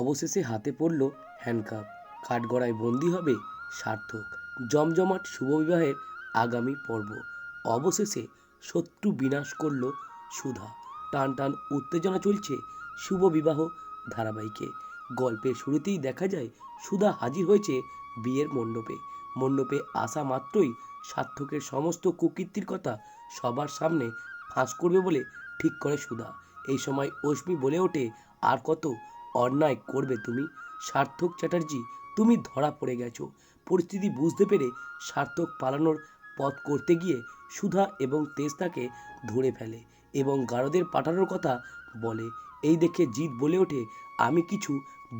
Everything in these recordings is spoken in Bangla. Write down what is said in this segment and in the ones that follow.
অবশেষে হাতে পড়ল হ্যান্ডকাপ কাঠগড়ায় বন্দি হবে সার্থক। জমজমাট শুভবিবাহের আগামী পর্ব। অবশেষে শত্রু বিনাশ করল সুধা। টান টান উত্তেজনা চলছে শুভ বিবাহ ধারাবাহিকে। গল্পের শুরুতেই দেখা যায়, সুধা হাজির হয়েছে বিয়ের মণ্ডপে। মণ্ডপে আসা মাত্রই সার্থকের সমস্ত কুকীর্তির কথা সবার সামনে ফাঁস করবে বলে ঠিক করে সুধা। এই সময় অশ্মি বলে ওঠে, আর কত অন্যায় করবে তুমি। সার্থক চ্যাটার্জি, তুমি ধরা পড়ে গেছো। পরিস্থিতি বুঝতে পেরে সার্থক পালানোর পথ করতে গিয়ে সুধা এবং তেজ তাকে ধরে ফেলে এবং গারদের পাঠানোর কথা বলে। এই দেখে জিৎ বলে ওঠে, আমি কিছু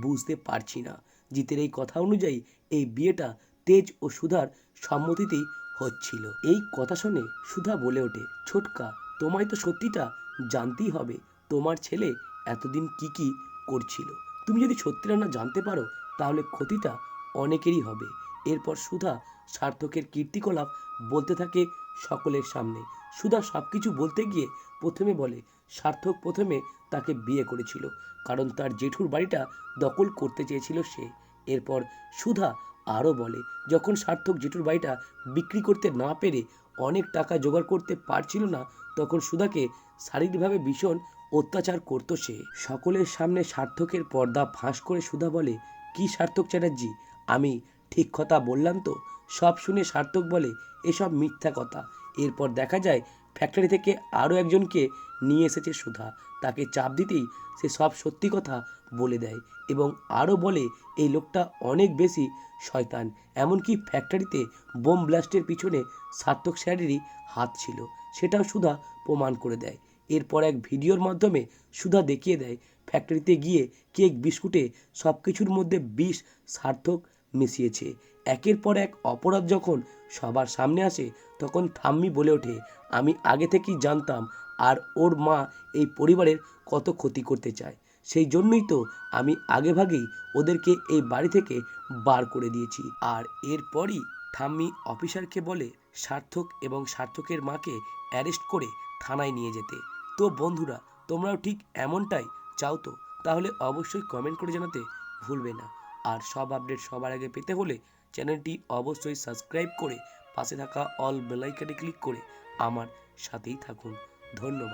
বুঝতে পারছি না। জিতের এই কথা অনুযায়ী এই বিয়েটা তেজ ও সুধার সম্মতিতেই হচ্ছিল। এই কথা শুনে সুধা বলে ওঠে, ছোটকা, তোমায় তো সত্যিটা জানতেই হবে। তোমার ছেলে এতদিন কি কি করছিল। তুমি যদি সত্যিটা না জানতে পারো, তাহলে ক্ষতিটা অনেকেরই হবে। এরপর সুধা সার্থকের কীর্তিকলাপ বলতে থাকে সকলের সামনে। সুধা সব কিছু বলতে গিয়ে প্রথমে বলে, সার্থক প্রথমে তাকে বিয়ে করেছিল, কারণ তার জেঠুর বাড়িটা দখল করতে চেয়েছিল সে। এরপর সুধা আরও বলে, যখন সার্থক জেঠুর বাড়িটা বিক্রি করতে না পেরে অনেক টাকা জোগাড় করতে পারছিল না, তখন সুধাকে শারীরিকভাবে ভীষণ অত্যাচার করতো সে। সকলের সামনে সার্থকের পর্দা ফাঁস করে সুধা বলে, কি সার্থক চ্যাটার্জি? আমি ঠিক কথা বললাম তো? সব শুনে সার্থক বলে, এসব মিথ্যা কথা। এরপর দেখা যায় ফ্যাক্টরি থেকে আরও একজনকে নিয়ে এসেছে সুধা। তাকে চাপ দিতেই সে সব সত্যি কথা বলে দেয় এবং আরও বলে, এই লোকটা অনেক বেশি শয়তান। এমনকি ফ্যাক্টরিতে বোম ব্লাস্টের পিছনে সার্থক স্যারেরই হাত ছিল। সেটাও সুধা প্রমাণ করে দেয়। এরপর এক ভিডিওর মাধ্যমে সুধা দেখিয়ে দেয় ফ্যাক্টরিতে গিয়ে কেক, বিস্কুটে সব কিছুর মধ্যে বিষ, সার্থক মিশিয়েছে। একের পর এক অপরাধ যখন সবার সামনে আসে, তখন থাম্মি বলে ওঠে, আমি আগে থেকেই জানতাম আর ওর মা এই পরিবারের কত ক্ষতি করতে চায়। সেই জন্যই তো আমি আগেভাগেই ওদেরকে এই বাড়ি থেকে বার করে দিয়েছি। আর এরপরই থাম্মি অফিসারকে বলে সার্থক এবং সার্থকের মাকে অ্যারেস্ট করে থানায় নিয়ে যেতে। তো বন্ধুরা, তোমরাও ঠিক এমনটাই চাও তো? তাহলে অবশ্যই কমেন্ট করে জানাতে ভুলবে না। আর সব আপডেট সবার আগে পেতে হলে চ্যানেলটি অবশ্যই সাবস্ক্রাইব করে পাশে থাকা অল বেলাইকানে ক্লিক করে আমার সাথেই থাকুন। ধন্যবাদ।